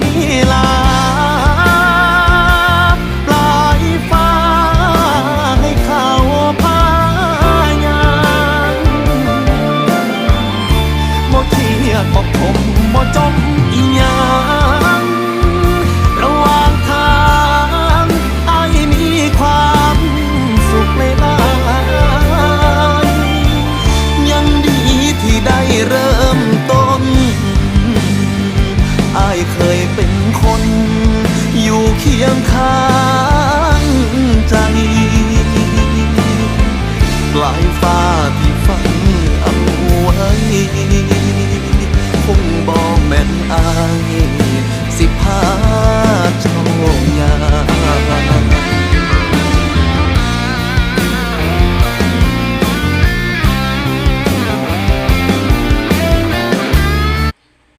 มีลา ปลายฟ้าให้เขาพายางบ่เทียบบ่ขมบ่จม คียงข้างใจปลายฟ้าที่